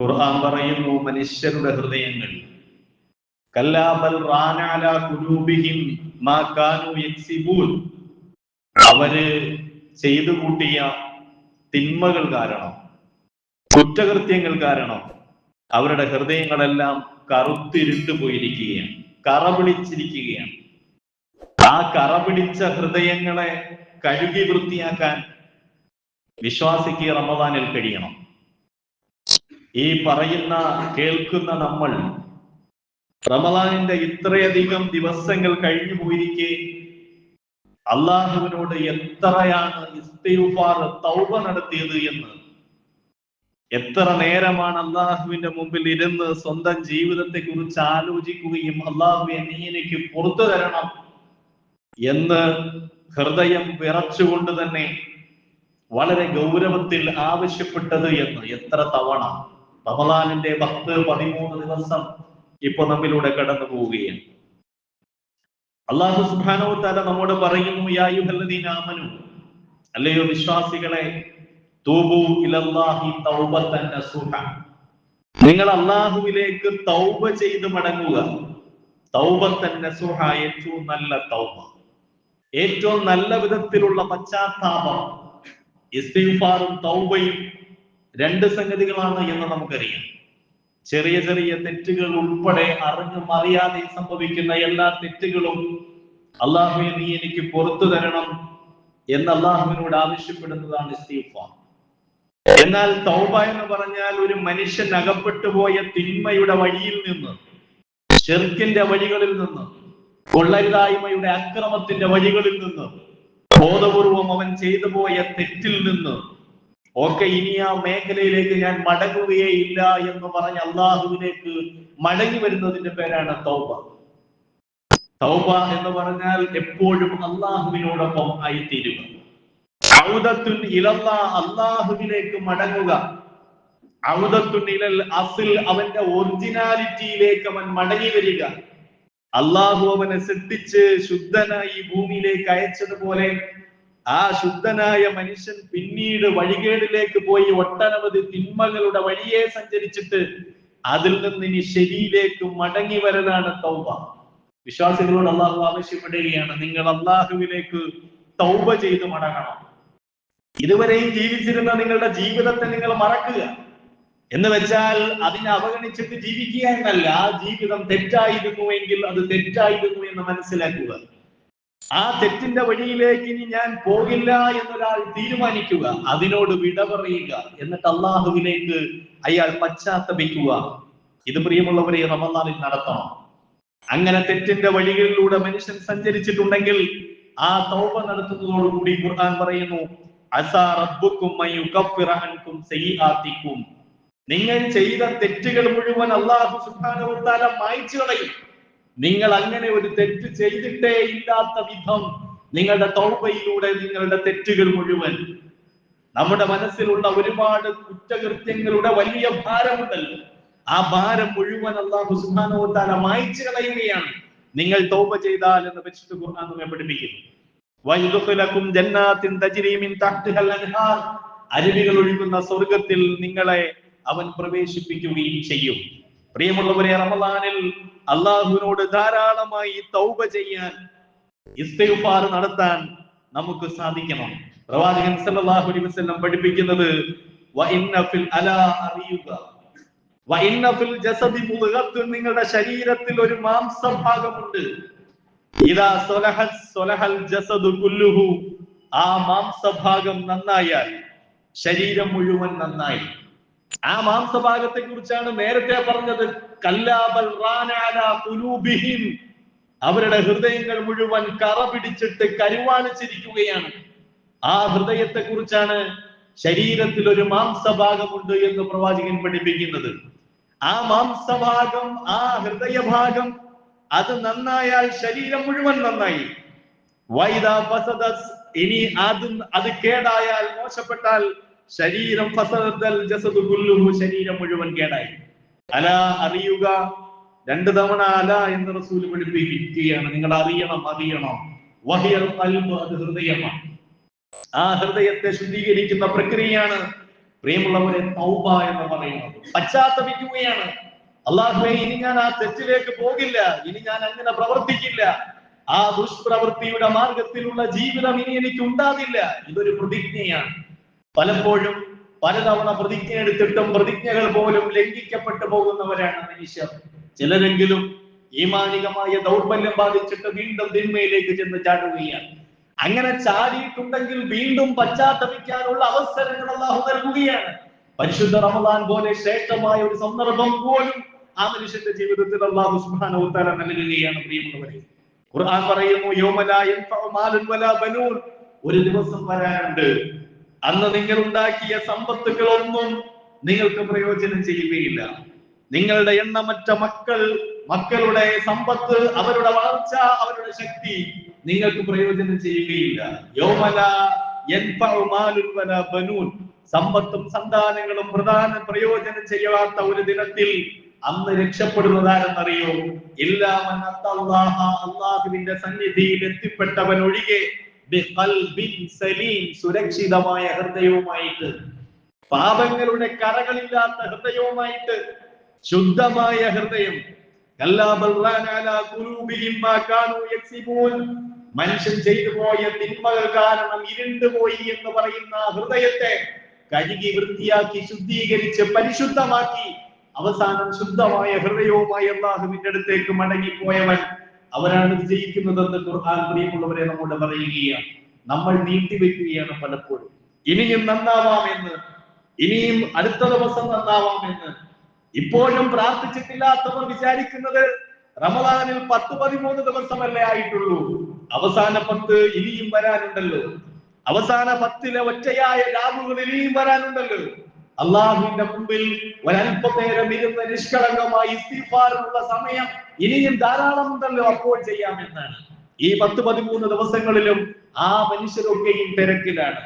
ഖുർആൻ പറയുന്നു മനുഷ്യരുടെ ഹൃദയങ്ങൾ. അവർ ചെയ്തു കൂട്ടിയ തിന്മകൾ കാരണം കുറ്റകൃത്യങ്ങൾ കാരണം അവരുടെ ഹൃദയങ്ങളെല്ലാം കറുത്തിരുട്ടു പോയിരിക്കുകയാണ് കറ പിടിച്ചിരിക്കുകയാണ് ആ കറ പിടിച്ച ഹൃദയങ്ങളെ കഴുകി വൃത്തിയാക്കാൻ വിശ്വാസിക്ക് റമദാനിൽ കഴിയണം. ഈ പറയുന്ന കേൾക്കുന്ന നമ്മൾ. റമലാനിന്റെ ഇത്രയധികം ദിവസങ്ങൾ കഴിഞ്ഞു പോയിരിക്കെ. അള്ളാഹുവിനോട് എത്രയാണ് തൗബ നടത്തിയത് എന്ന്. എത്ര നേരമാണ് അള്ളാഹുവിന്റെ മുമ്പിൽ ഇരുന്ന് സ്വന്തം ജീവിതത്തെ കുറിച്ച് ആലോചിക്കുകയും അള്ളാഹുവെ നീ എനിക്ക് പുറത്തു തരണം എന്ന് ഹൃദയം വിറച്ചുകൊണ്ട് തന്നെ വളരെ ഗൗരവത്തിൽ ആവശ്യപ്പെട്ടത് എന്ന്. എത്ര തവണ റമദാനിന്റെ പത്ത് പതിമൂന്ന് ദിവസം ഇപ്പൊ നമ്മിലൂടെ കടന്നു പോവുകയാണ്. അള്ളാഹു സുബ്ഹാനഹു തല നമ്മോട് പറയുന്നു യാ അയ്യുഹല്ലദീന ആമനു അല്ലയോ വിശ്വാസികളെ തൗബത്തൻ നസൂഹ. നിങ്ങൾ അള്ളാഹുവിലേക്ക് തൗബ ചെയ്ത് മടങ്ങുക. തൗബത്തൻ ഏറ്റവും നല്ല തൗബ. ഏറ്റവും നല്ല വിധത്തിലുള്ള പശ്ചാത്താപം തൗബയും രണ്ട് സംഗതികളാണ് എന്ന് നമുക്കറിയാം. ചെറിയ ചെറിയ തെറ്റുകൾ ഉൾപ്പെടെ അറിഞ്ഞും അറിയാതെ സംഭവിക്കുന്ന എല്ലാ തെറ്റുകളും അള്ളാഹുവെ നീ എനിക്ക് പുറത്തു തരണം എന്ന് അള്ളാഹുവിനോട് ആവശ്യപ്പെടുന്നതാണ് ഇസ്തിഗ്ഫാർ. എന്നാൽ തൗബ എന്ന് പറഞ്ഞാൽ ഒരു മനുഷ്യൻ അകപ്പെട്ടു പോയ തിന്മയുടെ വഴിയിൽ നിന്ന് ചെറുക്കിന്റെ വഴികളിൽ നിന്ന് കൊള്ളരുതായ്മയുടെ അക്രമത്തിന്റെ വഴികളിൽ നിന്ന് ബോധപൂർവം അവൻ ചെയ്തു പോയ തെറ്റിൽ നിന്ന് ഒക്കെ ഇനി ആ മേഖലയിലേക്ക് ഞാൻ മടങ്ങുകയേ ഇല്ല എന്ന് പറഞ്ഞ് അള്ളാഹുവിലേക്ക് മടങ്ങി വരുന്നതിന്റെ പേരാണ് തൗബ. തൗബ എന്ന് പറഞ്ഞാൽ എപ്പോഴും അള്ളാഹുവിനോടൊപ്പം ആയിത്തീരുക. ഔദത്തുൻ ഇലല്ല അള്ളാഹുവിലേക്ക് മടങ്ങുക. ഔദത്തുൻ ഇലൽ അസിൽ അവന്റെ ഒറിജിനാലിറ്റിയിലേക്ക് അവൻ മടങ്ങി വരിക. അള്ളാഹു അവനെ ശ്രദ്ധിച്ച് ശുദ്ധനായി ഭൂമിയിലേക്ക് അയച്ചതുപോലെ ആ ശുദ്ധനായ മനുഷ്യൻ പിന്നീട് വഴികേടിലേക്ക് പോയി ഒട്ടനവധി തിന്മകളുടെ വഴിയെ സഞ്ചരിച്ചിട്ട് അതിൽ നിന്ന് ഇനി ശരിയിലേക്ക് മടങ്ങി വരലാണ് തൗബ. വിശ്വാസികളോട് അള്ളാഹു ആവശ്യപ്പെടുകയാണ് നിങ്ങൾ അള്ളാഹുവിലേക്ക് തൗബ ചെയ്ത് മടങ്ങണം. ഇതുവരെയും ജീവിച്ചിരുന്ന നിങ്ങളുടെ ജീവിതത്തെ നിങ്ങൾ മറക്കുക. എന്ന് വെച്ചാൽ അതിനെ അവഗണിച്ചിട്ട് ജീവിക്കുക എന്നല്ല ആ ജീവിതം തെറ്റായിരുന്നുവെങ്കിൽ അത് തെറ്റായിരുന്നു എന്ന് മനസ്സിലാക്കുക. ആ തെറ്റിന്റെ വഴിയിലേക്ക് ഇനി ഞാൻ പോകില്ല എന്നൊരാൾ തീരുമാനിക്കുക അതിനോട് വിട പറയുക എന്നിട്ട് അള്ളാഹുവിലേക്ക് അയാൾ പശ്ചാത്തപിക്കുക. ഇത് പ്രിയമുള്ളവരെ റമദാനിൽ നടത്തണം. അങ്ങനെ തെറ്റിന്റെ വഴികളിലൂടെ മനുഷ്യൻ സഞ്ചരിച്ചിട്ടുണ്ടെങ്കിൽ ആ തൗബ നടത്തുന്നതോടുകൂടി ഖുർആൻ പറയുന്നു നിങ്ങൾ ചെയ്ത തെറ്റുകൾ മുഴുവൻ അള്ളാഹു തആല മായ്ച്ചു കളയും. നിങ്ങൾ അങ്ങനെ ഒരു തെറ്റ് ചെയ്തിട്ടേ ഇല്ലാത്ത വിധം നിങ്ങളുടെ തൗബയിലൂടെ നിങ്ങളുടെ തെറ്റുകൾ മുഴുവൻ നമ്മുടെ മനസ്സിലുള്ള ഒരുപാട് കുറ്റകൃത്യങ്ങളുടെ വലിയ ഭാരമുണ്ടല്ലോ ആ ഭാരം മുഴുവൻ അള്ളാഹു തആല മായ്ച്ചു കളയുകയാണ്. നിങ്ങൾ തൗബ ചെയ്താൽ എന്ന് പരിശുദ്ധ ഖുർആൻ നമ്മെ പഠിപ്പിക്കുന്നു. വൈദുഖലകും ജന്നാത്തിൻ തജ്രി മിൻ തഹ്തിഹൽ അൻഹാർ. അരുവികൾ ഒഴുകുന്ന സ്വർഗത്തിൽ നിങ്ങളെ അവൻ പ്രവേശിപ്പിക്കുകയും ചെയ്യും. പ്രിയമുള്ളവരെ റമദാനിൽ അള്ളാഹുവിനോട് ധാരാളമായി തൗബ ചെയ്യാൻ ഇസ്തിഗ്ഫാർ നടത്താൻ നമുക്ക് സാധിക്കണം. പ്രവാചകൻ സല്ലല്ലാഹു അലൈഹി വസല്ലം പഠിപ്പിക്കുന്നത് നിങ്ങളുടെ ശരീരത്തിൽ ഒരു മാംസഭാഗമുണ്ട്. ഇതാ സ്വലഹൽ ജസദു കുല്ലുഹു. ആ മാംസഭാഗം നന്നായാൽ ശരീരം മുഴുവൻ നന്നായി. ആ മാംസഭാഗത്തെ കുറിച്ചാണ് നേരത്തെ പറഞ്ഞത്. അവരുടെ ഹൃദയങ്ങൾ മുഴുവൻ കറ പിടിച്ചിട്ട് കരുവാണിച്ചിരിക്കുകയാണ് ആ ഹൃദയത്തെ കുറിച്ചാണ് ശരീരത്തിൽ ഒരു മാംസഭാഗമുണ്ട് എന്ന് പ്രവാചകൻ പഠിപ്പിക്കുന്നത്. ആ മാംസഭാഗം ആ ഹൃദയഭാഗം അത് നന്നായാൽ ശരീരം മുഴുവൻ നന്നായി. വൈദ ഇനി അത് അത് കേടായാൽ മോശപ്പെട്ടാൽ ശരീരം ശരീരം മുഴുവൻ കേടായി. അല അറിയുക രണ്ടു തവണ അല എന്ന് റസൂൽ പഠിപ്പിക്കുകയാണ് നിങ്ങൾ അറിയണം അറിയണം. വഹിയൽ ഹൃദയമാണ്. ആ ഹൃദയത്തെ ശുദ്ധീകരിക്കുന്ന പ്രക്രിയയാണ് പ്രിയമുള്ളവരെ തൗബ എന്ന് പറയുന്നത്. പശ്ചാത്തപിക്കുകയാണ്. അല്ലാഹുവേ ഇനി ഞാൻ ആ തെറ്റിലേക്ക് പോകില്ല. ഇനി ഞാൻ അങ്ങനെ പ്രവർത്തിക്കില്ല. ആ ദുഷ്പ്രവൃത്തിയുടെ മാർഗത്തിലുള്ള ജീവിതം ഇനി എനിക്ക് ഉണ്ടാവില്ല. ഇതൊരു പ്രതിജ്ഞയാണ്. പലപ്പോഴും പലതവണ പ്രതിജ്ഞ എടുത്തിട്ടും പ്രതിജ്ഞകൾ പോലും ലംഘിക്കപ്പെട്ടു പോകുന്നവരാണ് മനുഷ്യർ. ചിലരെങ്കിലും ഈമാനികമായ ദൗർബല്യം ബാധിച്ചിട്ട് വീണ്ടും തിന്മയിലേക്ക് ചെന്ന് ചാടുകയാണ്. അങ്ങനെ ചാടിയിട്ടുണ്ടെങ്കിൽ വീണ്ടും പശ്ചാത്തപിക്കാനുള്ള അവസരങ്ങൾ അള്ളാഹു നൽകുകയാണ്. പരിശുദ്ധ റമദാൻ പോലെ ശ്രേഷ്ഠമായ ഒരു സന്ദർഭം പോലും ആ മനുഷ്യന്റെ ജീവിതത്തിൽ അള്ളാഹു സുബ്ഹാനഹു വ തആല നൽകുകയാണ് പ്രിയമുള്ളവരെ. ഖുർആൻ പറയുന്നു യൗമ ലാ വലാ ബനൂൻ. ഒരു ദിവസം വരാനുണ്ട്. അന്ന് നിങ്ങൾ ഉണ്ടാക്കിയ സമ്പത്തുകളൊന്നും നിങ്ങൾക്ക് പ്രയോജനം ചെയ്യുകയില്ല. നിങ്ങളുടെ എണ്ണമറ്റ മക്കൾ മക്കളുടെ സമ്പത്ത് അവരുടെ വളർച്ച അവരുടെ ശക്തി നിങ്ങൾക്ക് പ്രയോജനം ചെയ്യുകയില്ല. യൗമല ബനൂൻ. സമ്പത്തും സന്താനങ്ങളും പ്രധാന പ്രയോജനം ചെയ്യാത്ത ഒരു ദിനത്തിൽ അന്ന് രക്ഷപ്പെടുന്നതാരെന്നറിയോ? അത്തല്ലാഹ അള്ളാഹുവിന്റെ സന്നിധിയിൽ എത്തിപ്പെട്ടവൻ ഒഴികെ സലീം സുരക്ഷിതമായ ഹൃദയവുമായിട്ട് പാപങ്ങളുടെ കറകളില്ലാത്ത ഹൃദയവുമായിട്ട് ശുദ്ധമായ ഹൃദയം മനുഷ്യൻ ചെയ്തു പോയ തിന്മകൾ കാരണം ഇരുണ്ടുപോയി എന്ന് പറയുന്ന ഹൃദയത്തെ കഴുകി വൃത്തിയാക്കി ശുദ്ധീകരിച്ച് പരിശുദ്ധമാക്കി അവസാനം ശുദ്ധമായ ഹൃദയവുമായി അള്ളാഹുവിന്റെ അടുത്തേക്ക് മടങ്ങിപ്പോയവൻ അവരാണ് വിജയിക്കുന്നതെന്ന് ഖുർആൻ പ്രിയമുള്ളവരെ നമ്മോട് പറയുകയാണ്. നമ്മൾ നീട്ടിവെക്കുകയാണ് പലപ്പോഴും. ഇനിയും നന്നാവാമെന്ന് ഇനിയും അടുത്ത ദിവസം നന്നാവാമെന്ന് ഇപ്പോഴും പ്രാർത്ഥിച്ചിട്ടില്ലാത്തവർ വിചാരിക്കുന്നത് റമദാനിൽ പത്ത് പതിമൂന്ന് ദിവസമല്ലേ ആയിട്ടുള്ളൂ. അവസാന പത്ത് ഇനിയും വരാനുണ്ടല്ലോ. അവസാന പത്തിലെ ഒറ്റയായ രാവുകൾ ഇനിയും വരാനുണ്ടല്ലോ. അള്ളാഹുവിന്റെ മുമ്പിൽ ഒരല്പനേരം ഇരുന്ന് നിഷ്കളങ്കമായി ഇസ്തിഫാറുള്ള സമയം ഇനിയും ധാരാളം ഉണ്ടല്ലോ അപ്പോൾ ചെയ്യാമെന്നാണ്. ഈ പത്ത് പതിമൂന്ന് ദിവസങ്ങളിലും ആ മനുഷ്യരൊക്കെയും തിരക്കിലാണ്.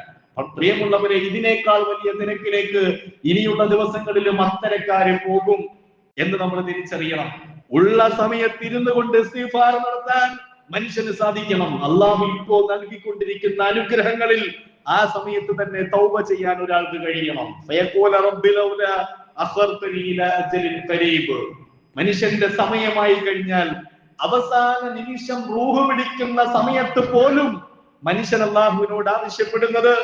പ്രിയമുള്ളവരെ ഇതിനേക്കാൾ വലിയ തിരക്കിലേക്ക് ഇനിയുള്ള ദിവസങ്ങളിലും അത്തരക്കാര് പോകും എന്ന് നമ്മൾ തിരിച്ചറിയണം. ഉള്ള സമയത്ത് ഇരുന്നു കൊണ്ട് ഇസ്തിഫാർ നടത്താൻ മനുഷ്യന് സാധിക്കണം. അള്ളാഹു ഇപ്പോ നൽകിക്കൊണ്ടിരിക്കുന്ന അനുഗ്രഹങ്ങളിൽ ആ സമയത്ത് തന്നെ തൗബ ചെയ്യാൻ ഒരാൾക്ക് കഴിയണം. മനുഷ്യന്റെ സമയമായി കഴിഞ്ഞാൽ അവസാന നിമിഷം റൂഹ് പിടിക്കുന്ന സമയത്ത് പോലും മനുഷ്യൻ അള്ളാഹുവിനോട് ആവശ്യപ്പെടുന്നത്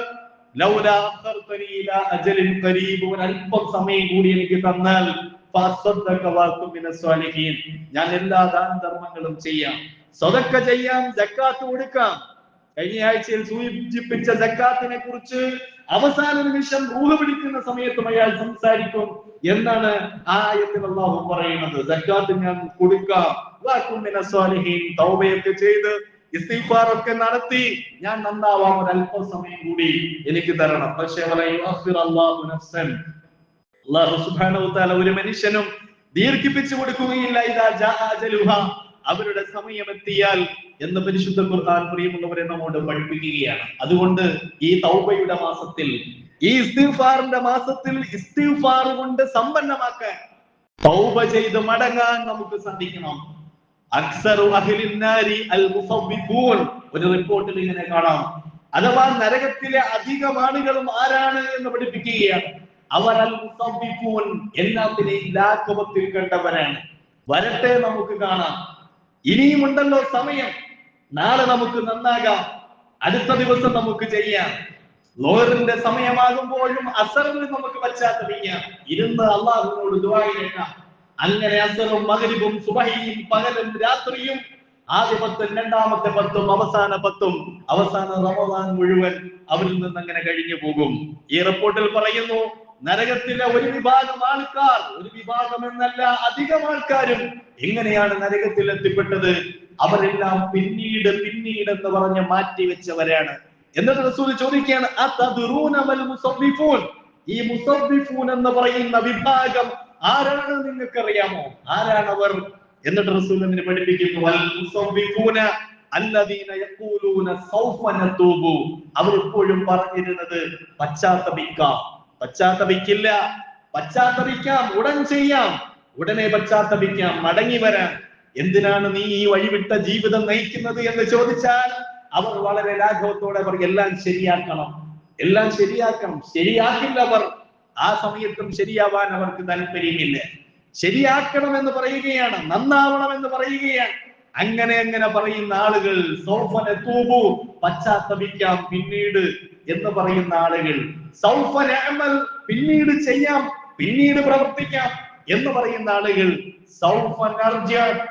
അല്പം സമയം കൂടി എനിക്ക് തന്നാൽ ഞാൻ എല്ലാ ദാന ധർമ്മങ്ങളും ചെയ്യാം. സ്വതക്ക ചെയ്യാം കൊടുക്കാം. കഴിഞ്ഞ ആഴ്ചയിൽ സൂചിപ്പിച്ച ജക്കാത്തിനെ കുറിച്ച് അവസാന നിമിഷം റൂഹ് പിടിക്കുന്ന സമയത്തും അയാൾ സംസാരിക്കും. എന്നാണ് ആയത്തിൽ അള്ളാഹു പറയുന്നത്. ജക്കാത്ത് ഞാൻ കൊടുക്കാം. തൗബയൊക്കെ ചെയ്ത് ഇസ്തിഫാറൊക്കെ നടത്തി. ഞാൻ നന്നാവാം ഒരു അല്പ സമയം കൂടി എനിക്ക് തരണം. പക്ഷേ അള്ളാഹു സുബ്ഹാനഹു ഒരു മനുഷ്യനും ദീർഘിപ്പിച്ചു കൊടുക്കുകയില്ല. ഇതാ അവരുടെ സമയം എത്തിയാൽ എന്ന് പരിശുദ്ധ ഖുർആൻ പ്രിയമുള്ളവരെ നമ്മോട് പഠിപ്പിക്കുകയാണ്. അതുകൊണ്ട് ഈ തൗബയുടെ മാസത്തിൽ ഈ ഇസ്തിഫാറിന്റെ മാസത്തിൽ ഇസ്തിഫാർ കൊണ്ട് സമ്പന്നമാക്കാൻ തൗബ ചെയ്ത് മടങ്ങാൻ നമുക്ക് സാധിക്കണം. അക്സറു അഹ്ലിൻ അൽ മുസവ്വിഫൂൻ ഒരു റിപ്പോർട്ടിൽ ഇങ്ങനെ കാണാം. അഥവാ നരകത്തിലെ അധികം ആളുകളും ആരാണ് എന്ന് പഠിപ്പിക്കുകയാണ്. അവർ അൽ എല്ലാത്തിനെയും ലാഘവത്തിൽ കണ്ടവരാണ്. വരട്ടെ നമുക്ക് കാണാം. ഇനിയുമുണ്ടല്ലോ സമയം. നാളെ നമുക്ക് നന്നാകാം. അടുത്ത ദിവസം നമുക്ക് ചെയ്യാം. ലോറിന്റെ സമയമാകുമ്പോഴും അസറിൽ നമുക്ക് പശ്ചാത്തലിക്കാം ഇരുന്ന് അള്ളാഹുവിനോട് ദുബായിലേക്കാം അങ്ങനെ അസറും മകരിവും സുബഹിയും പകലും രാത്രിയും ആദ്യ പത്തും രണ്ടാമത്തെ പത്തും അവസാന പത്തും അവസാന റമദാൻ മുഴുവൻ അവരിൽ നിന്ന് അങ്ങനെ കഴിഞ്ഞു പോകും. ഈ റിപ്പോർട്ടിൽ പറയുന്നു നരകത്തിലെ ഒരു വിഭാഗം ആൾക്കാർ ഒരു വിഭാഗം എന്നല്ല അധികം ആൾക്കാരും എങ്ങനെയാണ് നരകത്തിൽ എത്തിപ്പെട്ടത്? അവരെല്ലാം പിന്നീട് പിന്നീട് എന്ന് പറഞ്ഞ് മാറ്റി വെച്ചവരാണ് എന്നിട്ട് റസൂൽ ചോദിക്കുകയാണ്? ഈ മുസബ്ബിഫൂൻ എന്ന് പറയുന്ന വിഭാഗം ആരാണ് നിങ്ങൾക്കറിയാമോ? ആരാണ് അവർ എന്നിട്ട് റസൂൽ അതിനെ പഠിപ്പിക്കുന്നു അൽ മുസവ്വിഫൂന അല്ലദീന യഖൂലൂന സൗഫ നതൂബു." അവർ ഇപ്പോഴും പറഞ്ഞിരുന്നത് പശ്ചാത്തപിക്കാം. പശ്ചാത്തപിക്കില്ല. പശ്ചാത്തപിക്കാം ഉടൻ ചെയ്യാം. ഉടനെ പശ്ചാത്തപിക്കാം മടങ്ങി വരാം എന്തിനാണ് നീ ഈ വഴിവിട്ട ജീവിതം നയിക്കുന്നത് എന്ന് ചോദിച്ചാൽ അവർ വളരെ ലാഘവത്തോടെ അവർ എല്ലാം ശരിയാക്കണം എല്ലാം ശരിയാക്കണം ശരിയാക്കില്ല അവർ ആ സമയത്തും ശരിയാവാൻ അവർക്ക് താല്പര്യമില്ല. ശരിയാക്കണം എന്ന് പറയുകയാണ് നന്നാവണം എന്ന് പറയുകയാണ്. അങ്ങനെ അങ്ങനെ പറയുന്ന ആളുകൾ സൗഫനെ പശ്ചാത്തപിക്കാം പിന്നീട് എന്ന് പറയുന്ന ആളുകൾ സൗഫന പിന്നീട് ചെയ്യാം പിന്നീട് പ്രവർത്തിക്കാം എന്ന് പറയുന്ന ആളുകൾ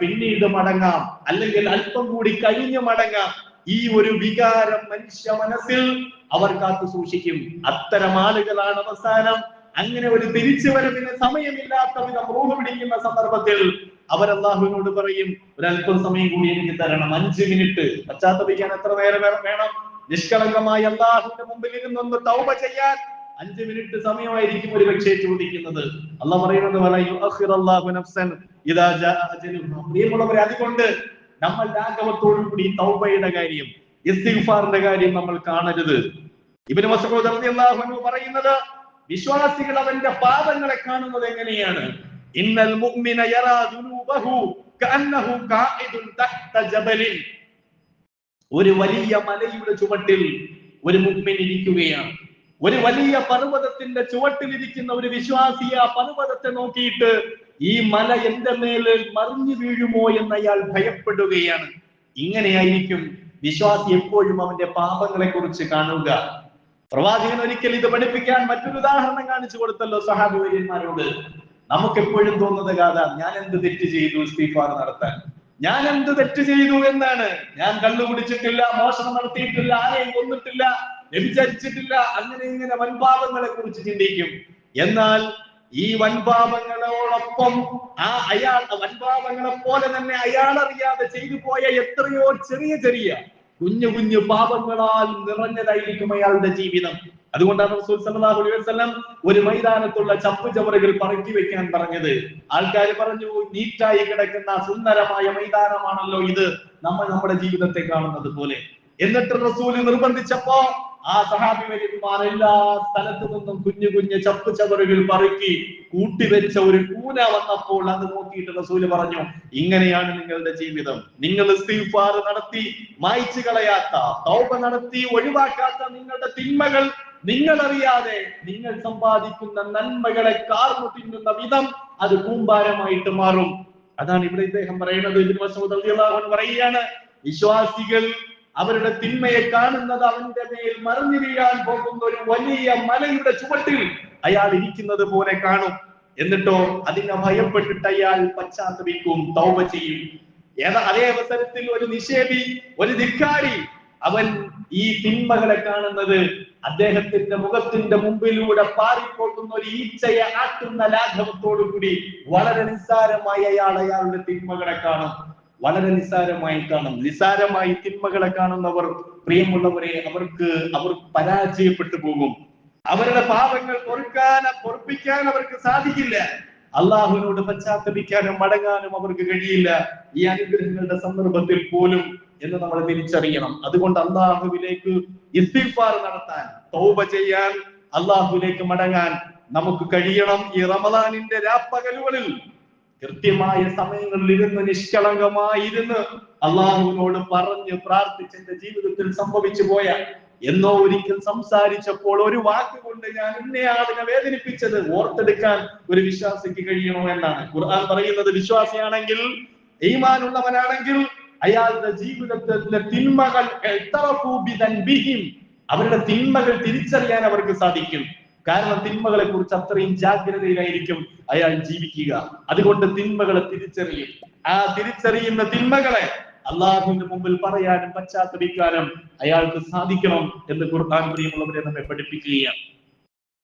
പിന്നീട് മടങ്ങാം. അല്ലെങ്കിൽ അല്പം കൂടി കഴിഞ്ഞ് മടങ്ങാം. ഈ ഒരു വികാരം മനുഷ്യ മനസ്സിൽ അവർ കാത്തു സൂക്ഷിക്കും. അത്തരം ആളുകളാണ് അവസാനം. അങ്ങനെ ഒരു തിരിച്ചു വരവിന് സമയമില്ലാത്ത വിധം റൂഹ് പിടിക്കുന്ന സന്ദർഭത്തിൽ അവർ അള്ളാഹുവിനോട് പറയും ഒരല്പം സമയം കൂടി എനിക്ക് തരണം. അഞ്ച് മിനിറ്റ്. പശ്ചാത്തപിക്കാൻ എത്ര നേരം വേണം? നിഷ്കളങ്കമായി അള്ളാഹുവിന്റെ മുമ്പിൽ ഇരുന്നൊന്ന് തൗബ ചെയ്യാൻ അഞ്ച് മിനിറ്റ് സമയമായിരിക്കും ഒരു പക്ഷേ ചോദിക്കുന്നത്. അല്ല പറയുന്നത്. പ്രിയമുള്ളവരെ അതുകൊണ്ട് നമ്മൾ ലാഘവത്തോടു കൂടി തൗബയുടെ കാര്യം ഇസ്തിഗ്ഫാറിന്റെ കാര്യം നമ്മൾ കാണരുത്. ഇബ്നു അൻഹു പറയുന്നത് വിശ്വാസികൾ അവന്റെ പാപങ്ങളെ കാണുന്നത് എങ്ങനെയാണ്? ഇന്നൽ മുഅ്മിന യറാ കഅന്നഹു ഒരു വലിയ മലയുടെ ചുവട്ടിൽ ഒരു മുഅ്മിൻ ഇരിക്കുകയാണ്. ഒരു വലിയ പർവതത്തിന്റെ ചുവട്ടിലിരിക്കുന്ന ഒരു വിശ്വാസി ആ പർവതത്തെ നോക്കിയിട്ട് ഈ മല എന്റെ മേലിൽ മറിഞ്ഞു വീഴുമോ എന്ന് അയാൾ ഭയപ്പെടുകയാണ്. ഇങ്ങനെയായിരിക്കും വിശ്വാസി എപ്പോഴും അവന്റെ പാപങ്ങളെ കുറിച്ച് കാണുക. പ്രവാചകൻ ഒരിക്കൽ ഇത് പഠിപ്പിക്കാൻ മറ്റൊരു ഉദാഹരണം കാണിച്ചു കൊടുത്തല്ലോ സഹാബിവര്യന്മാരോട്. നമുക്ക് എപ്പോഴും തോന്നുന്നത് കാതാ ഞാൻ എന്ത് തെറ്റ് ചെയ്തു ഇസ്തിഫാർ നടത്താൻ? ഞാൻ എന്ത് തെറ്റ് ചെയ്തു എന്നാണ്? ഞാൻ കള്ളു കുടിച്ചിട്ടില്ല മോഷണം നടത്തിയിട്ടില്ല ആരെയും കൊന്നിട്ടില്ല. വ്യഭിചരിച്ചിട്ടില്ല അങ്ങനെ ഇങ്ങനെ വൻപാപങ്ങളെ കുറിച്ച് ചിന്തിക്കും. എന്നാൽ ഈ വൻപാപങ്ങളോടൊപ്പം ആ അയാൾ വൻപാപങ്ങളെ പോലെ തന്നെ അയാൾ അറിയാതെ ചെയ്തു പോയ എത്രയോ ചെറിയ ചെറിയ കുഞ്ഞു കുഞ്ഞു പാപങ്ങളാൽ നിറഞ്ഞതായിരിക്കും അയാളുടെ ജീവിതം. അതുകൊണ്ടാണ് റസൂൽ സല്ലല്ലാഹു അലൈഹി വസല്ലം ഒരു മൈതാനത്തുള്ള ചപ്പു ചവറുകൾ പറക്കി വെക്കാൻ പറഞ്ഞത്. ആൾക്കാർ പറഞ്ഞു നീറ്റായി കിടക്കുന്ന സുന്ദരമായ മൈതാനമാണല്ലോ ഇത്. നമ്മൾ നമ്മുടെ ജീവിതത്തെ കാണുന്നത് പോലെ. എന്നിട്ട് റസൂൽ നിർബന്ധിച്ചപ്പോ ആ സഹാബി വര്യന്മാർ എല്ലാ സ്ഥലത്തു നിന്നും കുഞ്ഞു കുഞ്ഞു ചപ്പ് ചവറുകൾ പറക്കി കൂട്ടിവെച്ച ഒരു കൂന വന്നപ്പോൾ അത് നോക്കിയിട്ട് റസൂൽ പറഞ്ഞു ഇങ്ങനെയാണ് നിങ്ങളുടെ ജീവിതം. നിങ്ങൾ ഇസ്തിഗ്ഫാർ നടത്തി മായ്ച്ചു കളയാത്ത തൗബ നടത്തി ഒഴിവാക്കാത്ത നിങ്ങളുടെ തിന്മകൾ നിങ്ങൾ അറിയാതെ നിങ്ങൾ സമ്പാദിക്കുന്ന നന്മകളെ കാർന്നു തിന്നുന്ന വിധം അത് കൂമ്പാരമായിട്ട് മാറും. അതാണ് ഇവിടെ ഇദ്ദേഹം പറയുന്നത്. അൻഹു പറയുകയാണ് വിശ്വാസികൾ അവരുടെ തിന്മയെ കാണുന്നത് അവന്റെ മേൽ മറിഞ്ഞിരിയാൻ പോകുന്ന ഒരു വലിയ മലയുടെ ചുവട്ടിൽ അയാൾ ഇരിക്കുന്നത് പോലെ കാണും. എന്നിട്ടോ അതിനെ ഭയപ്പെട്ടിട്ട് അയാൾ പശ്ചാത്തപിക്കും തൗബ ചെയ്യും. ഏതാ അതേ അവസരത്തിൽ ഒരു നിഷേധി ഒരു ധിക്കാരി അവൻ ഈ തിന്മകളെ കാണുന്നത് അദ്ദേഹത്തിന്റെ മുഖത്തിന്റെ മുമ്പിലൂടെ പാറിപ്പോട്ടുന്ന ഒരു ഈച്ചയെ ആട്ടുന്ന ലാഘവത്തോടു കൂടി വളരെ നിസ്സാരമായി അയാൾ അയാളുടെ തിന്മകളെ കാണും. വളരെ നിസ്സാരമായി കാണും. നിസ്സാരമായി തിന്മകളെ കാണുന്നവർ പ്രിയമുള്ളവരെ അവർക്ക് അവർ പരാജയപ്പെട്ടു പോകും. അവരുടെ പാപങ്ങൾ പൊറുക്കാൻ പൊറുപ്പിക്കാൻ അവർക്ക് സാധിക്കില്ല. അള്ളാഹുവിനോട് പശ്ചാത്തപിക്കാനും മടങ്ങാനും അവർക്ക് കഴിയില്ല. ഈ അനുഗ്രഹങ്ങളുടെ സന്ദർഭത്തിൽ പോലും എന്ന് നമ്മൾ തിരിച്ചറിയണം. അതുകൊണ്ട് അള്ളാഹുവിലേക്ക് ഇസ്തിഫാർ നടത്താൻ തൗബ ചെയ്യാൻ അള്ളാഹുവിലേക്ക് മടങ്ങാൻ നമുക്ക് കഴിയണം ഈ റമദാനിന്റെ രാപ്പകലുകളിൽ. കൃത്യമായ സമയങ്ങളിൽ ഇരുന്ന് നിഷ്കളങ്കമായിരുന്ന് അള്ളാഹുവിനോട് പറഞ്ഞ് പ്രാർത്ഥിച്ച് എന്റെ ജീവിതത്തിൽ സംഭവിച്ചു പോയ എന്നോ ഒരിക്കൽ സംസാരിച്ചപ്പോൾ ഒരു വാക്ക് കൊണ്ട് ഞാൻ ഇന്നയാളിനെ വേദനിപ്പിച്ചത് ഓർത്തെടുക്കാൻ ഒരു വിശ്വാസിക്ക് കഴിയണോ എന്നാണ് ഖുർആൻ പറയുന്നത് വിശ്വാസിയാണെങ്കിൽ ഈമാനുള്ളവനാണെങ്കിൽ അയാളുടെ ജീവിതത്തിലെ തിന്മകൾ. അവരുടെ തിന്മകൾ തിരിച്ചറിയാൻ അവർക്ക് സാധിക്കും കാരണം തിന്മകളെ കുറിച്ച് അത്രയും ജാഗ്രതയിലായിരിക്കും അയാൾ ജീവിക്കുക. അതുകൊണ്ട് തിന്മകളെ തിരിച്ചറിയും. ആ തിരിച്ചറിയുന്ന തിന്മകളെ അള്ളാഹുവിന്റെ മുമ്പിൽ പറയാനും പശ്ചാത്തപിക്കാനും അയാൾക്ക് സാധിക്കണം എന്ന് ഖുർആൻ പ്രിയമുള്ളവരെ നമ്മെ പഠിപ്പിക്കുകയാണ്.